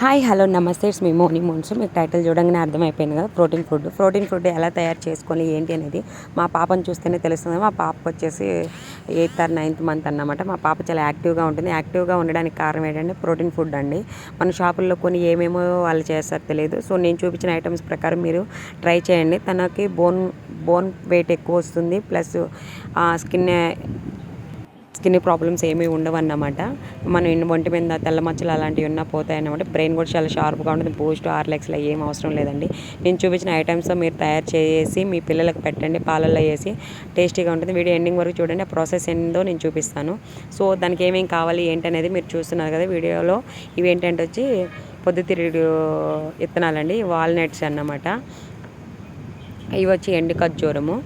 Hi hello నమస్తే. It's me మోని మోన్స్ మీకు title చూడంగానే అర్థమైపోయింది కదా ప్రోటీన్ ఫుడ్. ప్రోటీన్ ఫుడ్ ఎలా తయారు చేసుకోవాలి ఏంటి అనేది మా పాపను చూస్తేనే తెలుస్తుంది. మా పాప వచ్చేసి ఎయిత్ ఆర్ నైన్త్ మంత్ అన్నమాట. మా పాప చాలా యాక్టివ్గా ఉంటుంది. యాక్టివ్గా ఉండడానికి కారణం ఏంటంటే ప్రోటీన్ ఫుడ్ అండి. మన షాపుల్లో కొన్ని ఏమేమో వాళ్ళు చేస్తారు తెలియదు. సో నేను చూపించిన ఐటమ్స్ ప్రకారం మీరు ట్రై చేయండి. తనకి బోన్ బోన్ వెయిట్ ఎక్కువ వస్తుంది. ప్లస్ స్కిన్ స్కిన్ ప్రాబ్లమ్స్ ఏమీ ఉండవు అన్నమాట. మనం ఒంటి మీద తెల్ల మచ్చలు అలాంటివి ఉన్నా పోతాయి అన్నమాట. బ్రెయిన్ కూడా చాలా షార్ప్గా ఉంటుంది. బూస్ట్ ఆర్లెక్స్లో ఏం అవసరం లేదండి. నేను చూపించిన ఐటమ్స్ మీరు తయారు చేసి మీ పిల్లలకు పెట్టండి పాలల్లో వేసి టేస్టీగా ఉంటుంది. వీడియో ఎండింగ్ వరకు చూడండి. ఆ ప్రాసెస్ ఏందో నేను చూపిస్తాను. సో దానికి ఏమేమి కావాలి ఏంటి అనేది మీరు చూస్తున్నారు కదా వీడియోలో. ఇవి ఏంటంటే వచ్చి పొద్దుతిరుగుడు విత్తనాలండి వాల్నట్స్ అన్నమాట. ఇవి వచ్చి ఎండు ఖర్జూరము.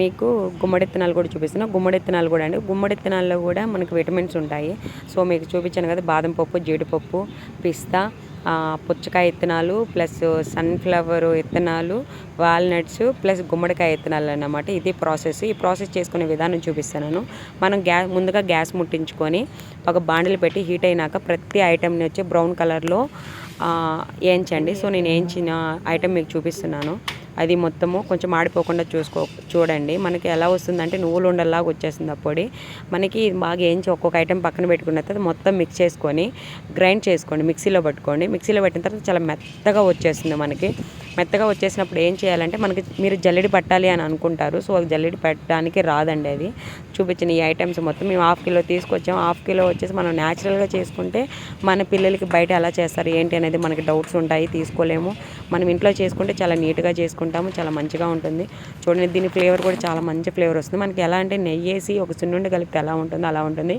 మీకు గుమ్మడిత్తనాలు కూడా చూపిస్తున్నా. గుమ్మడిత్తనాలు కూడా అండి. గుమ్మడిత్తనాల్లో కూడా మనకు విటమిన్స్ ఉంటాయి. సో మీకు చూపించాను కదా బాదం పప్పు జీడిపప్పు పిస్తా పుచ్చకాయ విత్తనాలు ప్లస్ సన్ఫ్లవర్ విత్తనాలు వాల్నట్స్ ప్లస్ గుమ్మడికాయ విత్తనాలు అన్నమాట. ఇది ప్రాసెస్. ఈ ప్రాసెస్ చేసుకునే విధానం చూపిస్తాను మనం గ్యాస్ ముందుగా గ్యాస్ ముట్టించుకొని ఒక బాండిలు పెట్టి హీట్ అయినాక ప్రతి ఐటెంని వచ్చి బ్రౌన్ కలర్లో వేయించండి. సో నేను వేయించిన ఐటెం మీకు చూపిస్తున్నాను. అది మొత్తము కొంచెం ఆడిపోకుండా చూసుకో చూడండి. మనకి ఎలా వస్తుందంటే నువ్వులు ఉండల్లాగా వచ్చేస్తుంది అప్పటి మనకి బాగా వేయించి ఒక్కొక్క ఐటెం పక్కన పెట్టుకున్న తర్వాత మొత్తం మిక్స్ చేసుకొని గ్రైండ్ చేసుకోండి మిక్సీలో పట్టుకోండి. మిక్సీలో పెట్టిన తర్వాత చాలా మెత్తగా వచ్చేస్తుంది మనకి. మెత్తగా వచ్చేసినప్పుడు ఏం చేయాలంటే మనకి మీరు జల్లెడి పట్టాలి అని అనుకుంటారు. సో జల్లెడి పెట్టడానికి రాదండి అది. చూపించిన ఈ ఐటమ్స్ మొత్తం మేము హాఫ్ కిలో తీసుకొచ్చాం. హాఫ్ కిలో వచ్చేసి మనం న్యాచురల్గా చేసుకుంటే మన పిల్లలకి బయట ఎలా చేస్తారు ఏంటి అనేది మనకి డౌట్స్ ఉంటాయి తీసుకోలేము. మనం ఇంట్లో చేసుకుంటే చాలా నీట్గా చేసుకుంటాము చాలా మంచిగా ఉంటుంది. చూడండి దీని ఫ్లేవర్ కూడా చాలా మంచి ఫ్లేవర్ వస్తుంది. మనకి ఎలా అంటే నెయ్యి వేసి ఒక సున్నుండి కలిపితే ఎలా ఉంటుందో అలా ఉంటుంది.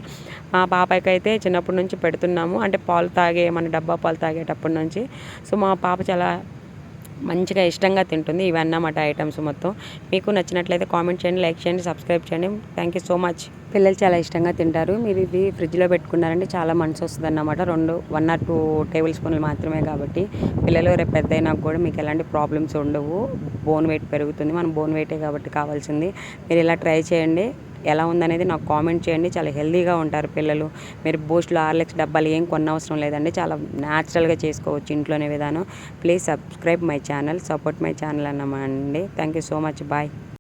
మా పాపకి అయితే చిన్నప్పటి నుంచి పెడుతున్నాము. అంటే పాలు తాగే మన డబ్బా పాలు తాగేటప్పటి నుంచి. సో మా పాప చాలా మంచిగా ఇష్టంగా తింటుంది ఇవన్నమాట ఐటమ్స్ మొత్తం. మీకు నచ్చినట్లయితే కామెంట్ చేయండి లైక్ చేయండి సబ్స్క్రైబ్ చేయండి. థ్యాంక్ యూ సో మచ్ పిల్లలు చాలా ఇష్టంగా తింటారు. మీరు ఇది ఫ్రిడ్జ్లో పెట్టుకున్నారంటే చాలా మంచి వస్తుంది అన్నమాట రెండు వన్ ఆర్ టూ టేబుల్ స్పూన్లు మాత్రమే కాబట్టి పిల్లలు రేపు పెద్ద అయినా కూడా మీకు ఎలాంటి ప్రాబ్లమ్స్ ఉండవు. బోన్ వెయిట్ పెరుగుతుంది. మనం బోన్ వెయిటే కాబట్టి కావాల్సింది. మీరు ఇలా ట్రై చేయండి. ఎలా ఉందనేది నాకు కామెంట్ చేయండి. చాలా హెల్దీగా ఉంటారు పిల్లలు. మీరు బూస్ట్లో లక్ష డబ్బాలు ఏం కొనవసరం లేదండి. చాలా న్యాచురల్గా చేసుకోవచ్చు ఇంట్లోనే విధానం. Please subscribe my channel support my channel అన్నమాట అండి. Thank you so much. Bye.